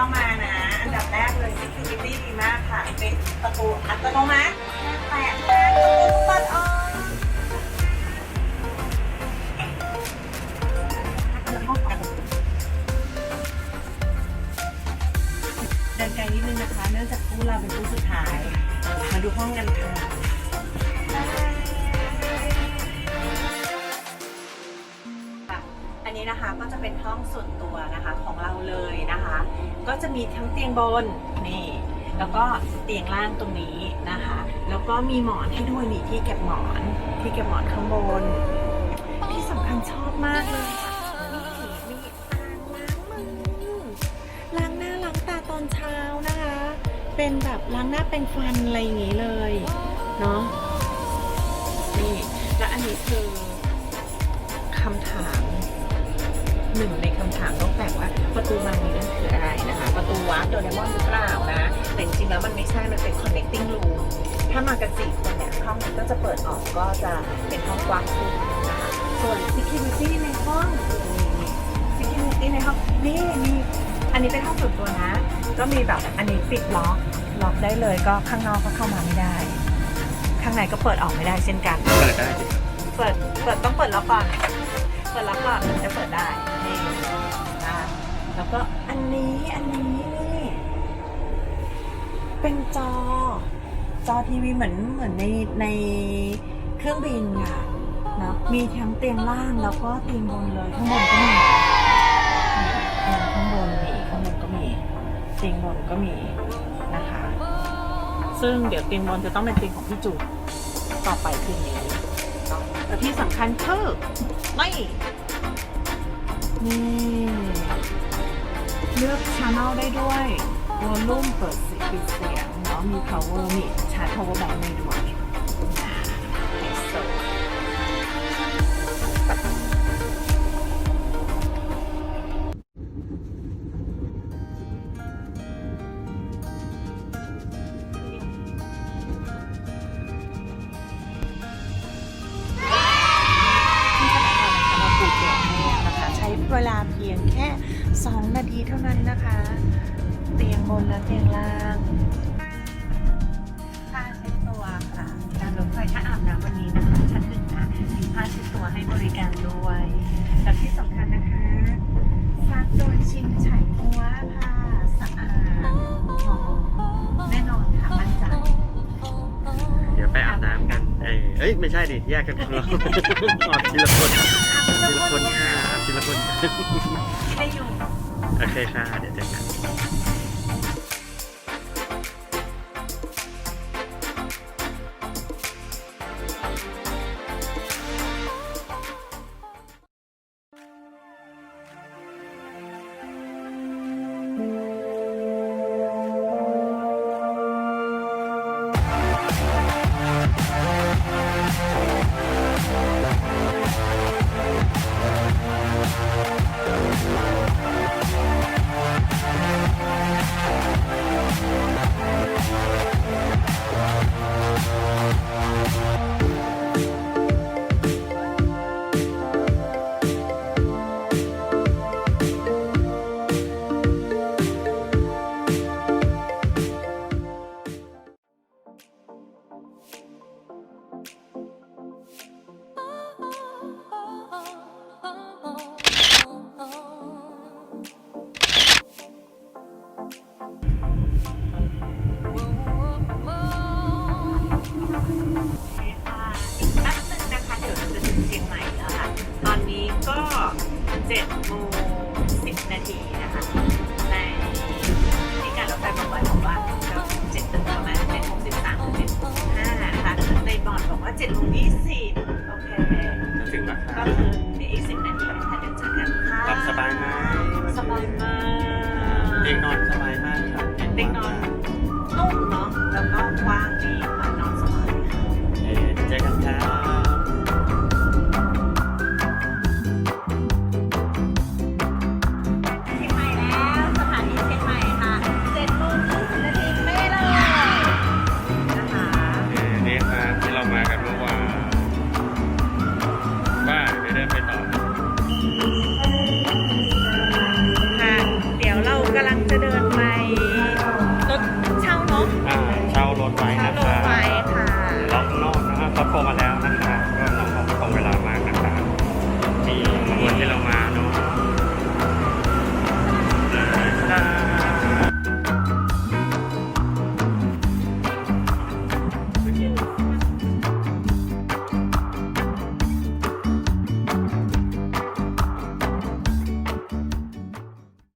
เข้ามานะ อันดับแรกเลย security ดีมากค่ะ เป็นประตูอัตโนมัติแปะแปะประตูเปิดออกเดินไกลนิดนึงนะคะ เนื่องจากตู้เราเป็นตู้สุดท้าย มาดูห้องกันค่ะ นะคะก็จะเป็นห้องส่วนตัวนะคะของเราเลยนะคะ ก็จะมีทั้งเตียงบนนี่แล้วก็เตียงล่างตรงนี้นะคะ แล้วก็มีหมอนให้ด้วยนี่ที่เก็บหมอนที่เก็บหมอนข้างบน ที่สำคัญชอบมากเลยค่ะนี่มีอ่างล้างมือล้างหน้าล้างตาตอนเช้านะคะ เป็นแบบล้างหน้าแปรงฟันอะไรอย่างงี้เลยเนาะนี่และอันนี้คือคำถาม หนึ่งในคำถามต้องแต่งว่าประตูบานนี้นั่นคืออะไรนะคะ ประตูวาร์ปโดเรมอนหรือเปล่านะ แต่จริงๆแล้วมันไม่ใช่ มันเป็น connecting room ถ้ามากันสี่คนเนี่ยห้องนี้ก็จะเปิดออกก็จะเป็นห้องกว้างขึ้นนะคะ ส่วน security ในห้องนี่ security ในห้องนี่มีอันนี้เป็นห้องส่วนตัวนะ ก็มีแบบอันนี้ปิดล็อกล็อกได้เลยก็ข้างนอกก็เข้ามาไม่ได้ ข้างในก็เปิดออกไม่ได้เช่นกัน เปิดได้ดิเปิดเปิดต้องเปิดล็อกก่อน เปิดล็อกก่อนถึงจะเปิดได้นี่นะแล้วก็อันนี้อันนี้นี่เป็นจอ จอทีวีเหมือนเหมือนในในเครื่องบินค่ะเนะมีทั้งเตียงล่างแล้วก็เตียงบนเลยข้างบนก็มีข้างบนมีข้างบนก็มีเตียงบนก็มีนะคะ ซึ่งเดี๋ยวเตียงบนจะต้องเป็นเตียงของพี่จุ๋ต่อไปคืนนี้ แต่ที่สำคัญคือไม่นี่เลือกช anel ได้ด้วยวอลลุ่มเปิดเสียงปิดเสียงเนาะมี power มีชาร์จ power bank ได้ด้วย เวลาเพียงแค่ 2 นาทีเท่านั้นนะคะ เตียงบนและเตียงล่างค่าเช็ดตัวค่ะการรถไฟถ้าอาบน้ำวันนี้นะคะ อ้ยเอ้ยไม่ใช่ดิแยกกันคนละคนอาบทีละคนทีละคนค่ะอาบทีละคนได้อยู่ โอเคค่ะ เดี๋ยวเจอกัน 7โมง10 นาทีนะคะ ในที่การรถไฟบอกว่าบอกว่า ดินไปต่อค่ะ เดี๋ยวเรากำลังจะเดินไปรถเช่าเนาะอ่าเช่ารถไว้เช่นะรถคะไฟค่ะ ล็อกนอกนะครับพอโทรมาแล้ว